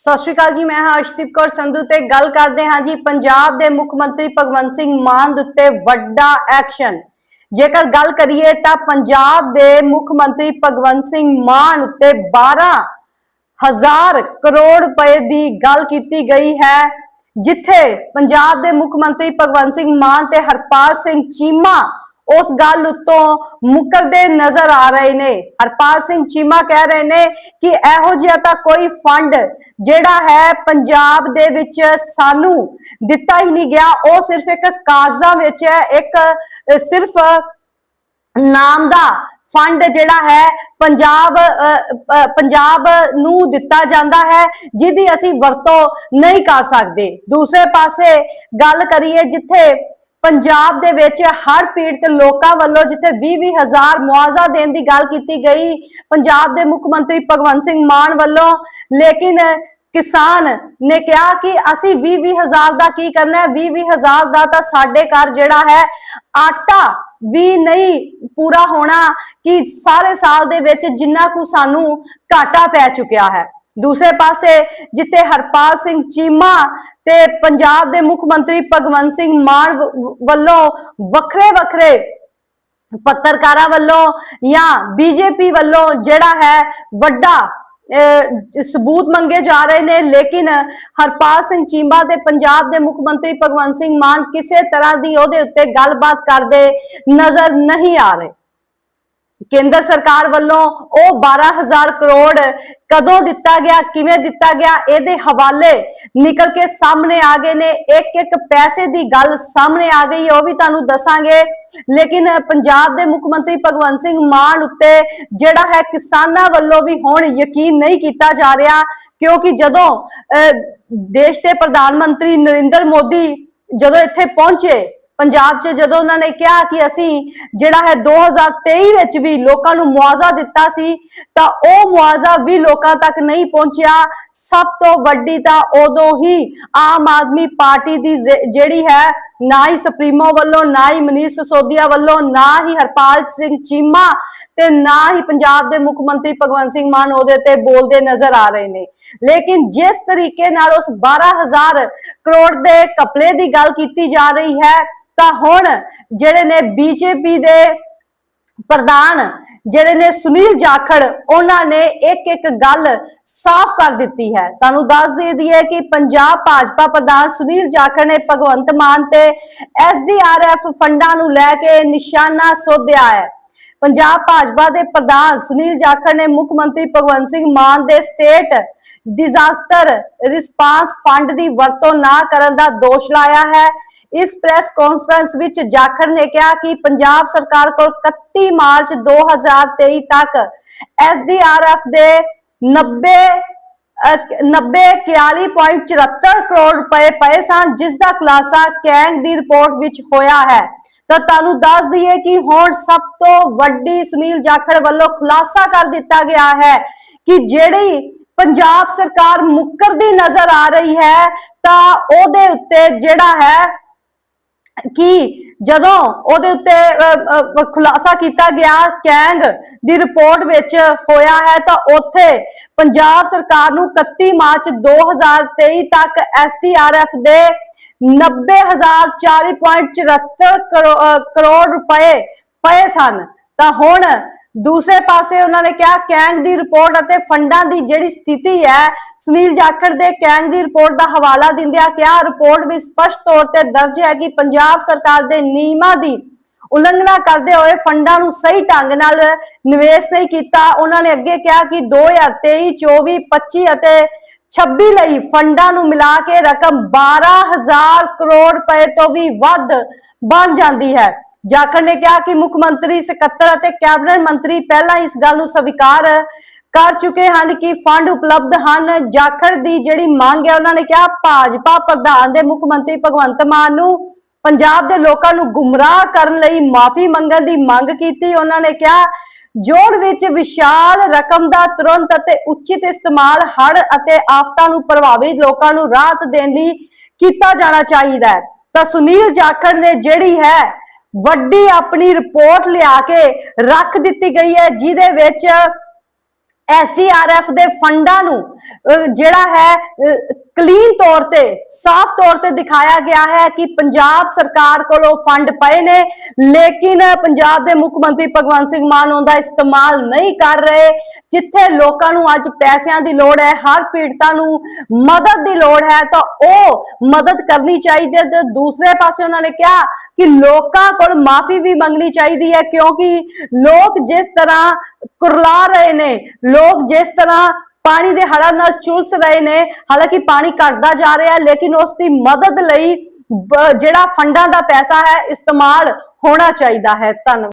ਸਤਿ ਸ਼੍ਰੀ ਅਕਾਲ ਜੀ, ਮੈਂ ਹਾਂ ਅਸ਼ਦੀਪ ਕੌਰ ਸੰਧੂ ਤੇ ਗੱਲ ਕਰਦੇ ਹਾਂ ਜੀ ਪੰਜਾਬ ਦੇ ਮੁੱਖ ਮੰਤਰੀ ਭਗਵੰਤ ਸਿੰਘ ਮਾਨ ਦੇ ਉੱਤੇ ਵੱਡਾ ਐਕਸ਼ਨ। ਜੇਕਰ ਗੱਲ ਕਰੀਏ ਤਾਂ ਪੰਜਾਬ ਦੇ ਮੁੱਖ ਮੰਤਰੀ ਭਗਵੰਤ ਸਿੰਘ ਮਾਨ ਉੱਤੇ 12 ਹਜ਼ਾਰ ਕਰੋੜ ਰੁਪਏ ਦੀ ਗੱਲ ਕੀਤੀ ਗਈ ਹੈ, ਜਿੱਥੇ ਪੰਜਾਬ ਦੇ ਮੁੱਖ ਮੰਤਰੀ ਭਗਵੰਤ ਸਿੰਘ ਮਾਨ ਤੇ ਹਰਪਾਲ ਸਿੰਘ ਚੀਮਾ ਉਸ ਗੱਲ ਉੱਤੋਂ ਮੁਕਰਦੇ ਨਜ਼ਰ ਆ ਰਹੇ ਨੇ। ਹਰਪਾਲ ਸਿੰਘ ਚੀਮਾ ਕਹਿ ਰਹੇ ਨੇ ਕਿ ਇਹੋ ਜਿਹਾ ਤਾਂ ਕੋਈ ਫੰਡ ਜਿਹੜਾ ਹੈ ਪੰਜਾਬ ਦੇ ਵਿੱਚ ਸਾਨੂੰ ਦਿੱਤਾ ਹੀ ਨਹੀਂ ਗਿਆ। ਉਹ ਸਿਰਫ ਇੱਕ ਕਾਗਜ਼ਾਂ ਵਿੱਚ ਹੈ ਇੱਕ ਸਿਰਫ ਨਾਮ ਦਾ ਫੰਡ ਜਿਹੜਾ ਹੈ ਪੰਜਾਬ ਅ, ਪੰਜਾਬ ਨੂੰ ਦਿੱਤਾ ਜਾਂਦਾ ਹੈ ਜਿਹਦੀ ਅਸੀਂ ਵਰਤੋਂ ਨਹੀਂ ਕਰ ਸਕਦੇ। ਦੂਸਰੇ ਪਾਸੇ ਗੱਲ ਕਰੀਏ ਜਿੱਥੇ ਪੰਜਾਬ ਦੇ ਵਿੱਚ ਹਰ ਪੀੜਤ ਲੋਕਾਂ ਵੱਲੋਂ ਜਿੱਥੇ 20 ਹਜ਼ਾਰ ਮੁਆਵਜ਼ਾ ਦੇਣ ਦੀ ਗੱਲ ਕੀਤੀ ਗਈ, ਪੰਜਾਬ ਦੇ ਮੁੱਖ ਮੰਤਰੀ ਭਗਵੰਤ ਸਿੰਘ ਮਾਨ ਵੱਲੋਂ, ਲੇਕਿਨ ਕਿਸਾਨ ਨੇ ਕਿਹਾ ਕਿ ਅਸੀਂ 20 ਹਜ਼ਾਰ ਦਾ ਕੀ ਕਰਨਾ ਹੈ? 20 ਹਜ਼ਾਰ ਦਾ ਤਾਂ ਸਾਡੇ ਘਰ ਜਿਹੜਾ ਹੈ, ਆਟਾ ਵੀ ਨਹੀਂ ਪੂਰਾ ਹੋਣਾ ਕਿ ਸਾਰੇ ਸਾਲ ਦੇ ਵਿੱਚ ਜਿੰਨਾ ਕੁ ਸਾਨੂੰ ਘਾਟਾ ਪੈ ਚੁੱਕਿਆ ਹੈ। ਦੂਸਰੇ ਪਾਸੇ ਜਿੱਥੇ ਹਰਪਾਲ ਸਿੰਘ ਚੀਮਾ ਤੇ ਪੰਜਾਬ ਦੇ ਮੁੱਖ ਮੰਤਰੀ ਭਗਵੰਤ ਸਿੰਘ ਮਾਨ ਵੱਲੋਂ ਵੱਖਰੇ ਵੱਖਰੇ ਪੱਤਰਕਾਰਾਂ ਵੱਲੋਂ ਜਾਂ ਬੀਜੇਪੀ ਵੱਲੋਂ ਜਿਹੜਾ ਹੈ ਵੱਡਾ ਅਹ, ਸਬੂਤ ਮੰਗੇ ਜਾ ਰਹੇ ਨੇ ਲੇਕਿਨ ਹਰਪਾਲ ਸਿੰਘ ਚੀਮਾ ਤੇ ਪੰਜਾਬ ਦੇ ਮੁੱਖ ਮੰਤਰੀ ਭਗਵੰਤ ਸਿੰਘ ਮਾਨ ਕਿਸੇ ਤਰ੍ਹਾਂ ਦੀ ਉਹਦੇ ਉੱਤੇ ਗੱਲਬਾਤ ਕਰਦੇ ਨਜ਼ਰ ਨਹੀਂ ਆ ਰਹੇ। ਕੇਂਦਰ ਸਰਕਾਰ ਵੱਲੋਂ ਉਹ 12000 ਕਰੋੜ ਕਦੋਂ ਦਿੱਤਾ ਗਿਆ ਕਿਵੇਂ ਦਿੱਤਾ ਗਿਆ ਇਹਦੇ ਹਵਾਲੇ ਨਿਕਲ ਕੇ ਸਾਹਮਣੇ ਆ ਗਏ ਨੇ। ਇੱਕ ਇੱਕ ਪੈਸੇ ਦੀ ਗੱਲ ਸਾਹਮਣੇ ਆ ਗਈ ਉਹ ਵੀ ਤੁਹਾਨੂੰ ਦੱਸਾਂਗੇ। ਲੇਕਿਨ ਪੰਜਾਬ ਦੇ ਮੁੱਖ ਮੰਤਰੀ ਭਗਵੰਤ ਸਿੰਘ ਮਾਨ ਉੱਤੇ ਜਿਹੜਾ ਹੈ ਕਿਸਾਨਾਂ ਵੱਲੋਂ ਵੀ ਹੁਣ ਯਕੀਨ ਨਹੀਂ ਕੀਤਾ ਜਾ ਰਿਹਾ ਕਿਉਂਕਿ ਜਦੋਂ ਅਹ, ਦੇਸ਼ ਦੇ ਪ੍ਰਧਾਨ ਮੰਤਰੀ ਨਰਿੰਦਰ ਮੋਦੀ ਜਦੋਂ ਇੱਥੇ ਪਹੁੰਚੇ ਪੰਜਾਬ 'ਚ ਜਦੋਂ ਉਹਨਾਂ ਨੇ ਕਿਹਾ ਕਿ ਅਸੀਂ ਜਿਹੜਾ ਹੈ 2023 ਵਿੱਚ ਵੀ ਲੋਕਾਂ ਨੂੰ ਮੁਆਵਜ਼ਾ ਦਿੱਤਾ ਸੀ, ਤਾਂ ਉਹ ਮੁਆਵਜ਼ਾ ਵੀ ਲੋਕਾਂ ਤੱਕ ਨਹੀਂ ਪਹੁੰਚਿਆ। ਸਭ ਤੋਂ ਵੱਡੀ ਤਾਂ ਉਦੋਂ ਹੀ ਆਮ ਆਦਮੀ ਪਾਰਟੀ ਦੀ ਜਿਹੜੀ ਹੈ ਨਾ ਹੀ ਸੁਪਰੀਮੋ ਵੱਲੋਂ, ਨਾ ਹੀ ਮਨੀਸ਼ ਸਿਸੋਦੀਆ ਵੱਲੋਂ, ਨਾ ਹੀ ਹਰਪਾਲ ਸਿੰਘ ਚੀਮਾ ਤੇ ਨਾ ਹੀ ਪੰਜਾਬ ਦੇ ਮੁੱਖ ਮੰਤਰੀ ਭਗਵੰਤ ਸਿੰਘ ਮਾਨ ਉਹਦੇ ਤੇ ਬੋਲਦੇ ਨਜ਼ਰ ਆ ਰਹੇ ਨੇ। ਲੇਕਿਨ ਜਿਸ ਤਰੀਕੇ ਨਾਲ ਉਸ 12000 ਕਰੋੜ ਦੇ ਕਪਲੇ ਦੀ ਗੱਲ ਕੀਤੀ ਜਾ ਰਹੀ ਹੈ, ਤਾਂ ਹੁਣ ਜਿਹੜੇ ਨੇ ਬੀਜੇਪੀ ਦੇ ਪ੍ਰਧਾਨ, ਜਿਹੜੇ ਨੇ ਸੁਨੀਲ ਜਾਖੜ, ਉਹਨਾਂ ਨੇ ਇੱਕ ਇੱਕ ਗੱਲ ਸਾਫ਼ ਕਰ ਦਿੱਤੀ ਹੈ। ਤੁਹਾਨੂੰ ਦੱਸ ਦੇ ਦਈਏ ਕਿ ਪੰਜਾਬ ਭਾਜਪਾ ਪ੍ਰਧਾਨ ਸੁਨੀਲ ਜਾਖੜ ਨੇ ਭਗਵੰਤ ਮਾਨ ਤੇ ਐਸਡੀਆਰਐਫ ਫੰਡਾਂ ਨੂੰ ਲੈ ਕੇ ਨਿਸ਼ਾਨਾ ਸੋਧਿਆ ਹੈ। ਪੰਜਾਬ ਭਾਜਪਾ ਦੇ ਪ੍ਰਧਾਨ ਸੁਨੀਲ ਜਾਖੜ ਨੇ ਮੁੱਖ ਮੰਤਰੀ ਭਗਵੰਤ ਸਿੰਘ ਮਾਨ ਦੇ ਸਟੇਟ ਡਿਜ਼ਾਸਟਰ ਰਿਸਪਾਂਸ ਫੰਡ ਦੀ ਵਰਤੋਂ ਨਾ ਕਰਨ ਦਾ ਦੋਸ਼ ਲਾਇਆ ਹੈ। ਇਸ ਪ੍ਰੈਸ ਕਾਨਫਰੰਸ ਵਿੱਚ ਜਾਖੜ ਨੇ ਕਿਹਾ ਕਿ ਪੰਜਾਬ ਸਰਕਾਰ ਕੋਲ 31 ਮਾਰਚ 2023 ਤੱਕ ਐਸਡੀਆਰਐਫ ਦੇ 90 ਅਹ 90 41.74 ਕਰੋੜ ਰੁਪਏ ਪਏ ਸਨ, ਜਿਸ ਦਾ ਖੁਲਾਸਾ ਕੈਂਗ ਦੀ ਰਿਪੋਰਟ ਵਿੱਚ ਹੋਇਆ ਹੈ। ਤਾਂ ਤੁਹਾਨੂੰ ਦੱਸ ਦਈਏ ਕਿ ਹੁਣ ਸਭ ਤੋਂ ਵੱਡੀ ਸੁਨੀਲ ਜਾਖੜ ਵੱਲੋਂ ਖੁਲਾਸਾ ਕਰ ਦਿੱਤਾ ਗਿਆ ਹੈ ਕਿ ਜਿਹੜੀ ਪੰਜਾਬ ਸਰਕਾਰ ਮੁੱਕਰਦੀ ਨਜ਼ਰ ਆ ਰਹੀ ਹੈ, ਤਾਂ ਉਹਦੇ ਉੱਤੇ ਜਿਹੜਾ ਹੈ ਕਿ ਜਦੋਂ ਉਹਦੇ ਉੱਤੇ ਅ, ਅ, ਖੁਲਾਸਾ ਕੀਤਾ ਗਿਆ ਕੈਂਗ ਦੀ ਰਿਪੋਰਟ ਵਿੱਚ ਹੋਇਆ ਹੈ ਤਾਂ ਉੱਥੇ ਪੰਜਾਬ ਸਰਕਾਰ ਨੂੰ 31 ਮਾਰਚ 2023 ਤੱਕ ਐਸਡੀਆਰਐਫ ਦੇ 90040.74 ਕਰੋੜ ਰੁਪਏ ਪਏ ਸਨ। ਤਾਂ ਹੁਣ ਦੂਸਰੇ ਪਾਸੇ ਉਹਨਾਂ ਨੇ ਕਿਹਾ, ਕੈਂਗ ਦੀ ਰਿਪੋਰਟ ਅਤੇ ਫੰਡਾਂ ਦੀ ਜਿਹੜੀ ਸਥਿਤੀ ਹੈ, ਸੁਨੀਲ ਜਾਖੜ ਦੇ ਕੈਂਗ ਦੀ ਰਿਪੋਰਟ ਦਾ ਹਵਾਲਾ ਦਿੰਦਿਆਂ ਕਿਹਾ, ਰਿਪੋਰਟ ਵਿੱਚ ਸਪਸ਼ਟ ਤੌਰ ਤੇ ਦਰਜ ਹੈ ਕਿ ਪੰਜਾਬ ਸਰਕਾਰ ਦੇ ਨਿਯਮਾਂ ਦੀ ਉਲੰਘਣਾ ਕਰਦੇ ਹੋਏ ਫੰਡਾਂ ਨੂੰ ਸਹੀ ਢੰਗ ਨਾਲ ਨਿਵੇਸ਼ ਨਹੀਂ ਕੀਤਾ। ਉਹਨਾਂ ਨੇ ਅੱਗੇ ਕਿਹਾ ਕਿ 2023 24 25 ਅਤੇ 26 ਲਈ ਫੰਡਾਂ ਨੂੰ ਮਿਲਾ ਕੇ ਰਕਮ 12000 ਕਰੋੜ ਰੁਪਏ ਤੋਂ ਵੀ ਵੱਧ ਬਣ ਜਾਂਦੀ ਹੈ। ਜਾਖੜ ਨੇ ਕਿਹਾ ਕਿ ਮੁੱਖ ਮੰਤਰੀ, ਸਕੱਤਰ ਅਤੇ ਕੈਬਨਿਟ ਮੰਤਰੀ ਪਹਿਲਾਂ ਇਸ ਗੱਲ ਨੂੰ ਸਵੀਕਾਰ ਕਰ ਚੁੱਕੇ ਹਨ ਕਿ ਫੰਡ ਉਪਲਬਧ ਹਨ। ਜਾਖੜ ਦੀ ਜਿਹੜੀ ਮੰਗ ਹੈ, ਉਹਨਾਂ ਨੇ ਕਿਹਾ ਭਾਜਪਾ ਪ੍ਰਧਾਨ ਦੇ ਮੁੱਖ ਮੰਤਰੀ ਭਗਵੰਤ ਮਾਨ ਨੂੰ ਪੰਜਾਬ ਦੇ ਲੋਕਾਂ ਨੂੰ ਗੁੰਮਰਾਹ ਕਰਨ ਲਈ ਮਾਫੀ ਮੰਗਣ ਦੀ ਮੰਗ ਕੀਤੀ। ਉਹਨਾਂ ਨੇ ਕਿਹਾ ਜੋੜ ਵਿੱਚ ਵਿਸ਼ਾਲ ਰਕਮ ਦਾ ਤੁਰੰਤ ਅਤੇ ਉਚਿਤ ਇਸਤੇਮਾਲ ਹੜ ਅਤੇ ਆਫਤਾਂ ਨੂੰ ਪ੍ਰਭਾਵਿਤ ਲੋਕਾਂ ਨੂੰ ਰਾਹਤ ਦੇਣ ਲਈ ਕੀਤਾ ਜਾਣਾ ਚਾਹੀਦਾ ਹੈ। ਤਾਂ ਸੁਨੀਲ ਜਾਖੜ ਨੇ ਜਿਹੜੀ ਹੈ ਵੱਡੀ ਆਪਣੀ ਰਿਪੋਰਟ ਲਿਆ ਕੇ ਰੱਖ ਦਿੱਤੀ ਗਈ ਹੈ ਜਿਹਦੇ ਵਿੱਚ ਐਸਡੀਆਰਐਫ ਦੇ ਫੰਡਾਂ ਨੂੰ ਅਹ, ਜਿਹੜਾ ਹੈ ਕਲੀਨ ਤੌਰ ਤੇ, ਸਾਫ਼ ਤੌਰ ਤੇ ਦਿਖਾਇਆ ਗਿਆ ਹੈ ਕਿ ਪੰਜਾਬ ਸਰਕਾਰ ਕੋਲੋਂ ਫੰਡ ਪਏ ਨੇ, ਲੇਕਿਨ ਪੰਜਾਬ ਦੇ ਮੁੱਖ ਮੰਤਰੀ ਭਗਵੰਤ ਸਿੰਘ ਮਾਨ ਉਹਦਾ ਇਸਤੇਮਾਲ ਨਹੀਂ ਕਰ ਰਹੇ, ਜਿੱਥੇ ਲੋਕਾਂ ਨੂੰ ਅੱਜ ਪੈਸਿਆਂ ਦੀ ਲੋੜ ਹੈ, ਹਰ ਪੀੜਤਾਂ ਨੂੰ ਮਦਦ ਦੀ ਲੋੜ ਹੈ, ਤਾਂ ਉਹ ਮਦਦ ਕਰਨੀ ਚਾਹੀਦੀ ਹੈ। ਤੇ ਦੂਸਰੇ ਪਾਸੇ ਉਹਨਾਂ ਨੇ ਕਿਹਾ ਕਿ ਲੋਕਾਂ ਕੋਲ ਮਾਫੀ ਵੀ ਮੰਗਣੀ ਚਾਹੀਦੀ ਹੈ, ਕਿਉਂਕਿ ਲੋਕ ਜਿਸ ਤਰ੍ਹਾਂ ਕੁਰਲਾ ਰਹੇ ਨੇ, ਲੋਕ ਜਿਸ ਤਰ੍ਹਾਂ ਪਾਣੀ ਦੇ ਹੜ੍ਹਾਂ ਨਾਲ ਚੁਲਸ ਰਹੇ ਨੇ। ਹਾਲਾਂਕਿ ਪਾਣੀ ਘਟਦਾ ਜਾ ਰਿਹਾ ਹੈ, ਲੇਕਿਨ ਉਸ ਦੀ ਮਦਦ ਲਈ ਜਿਹੜਾ ਫੰਡਾਂ ਦਾ ਪੈਸਾ ਹੈ, ਇਸਤੇਮਾਲ ਹੋਣਾ ਚਾਹੀਦਾ ਹੈ। ਧੰਨਵਾਦ।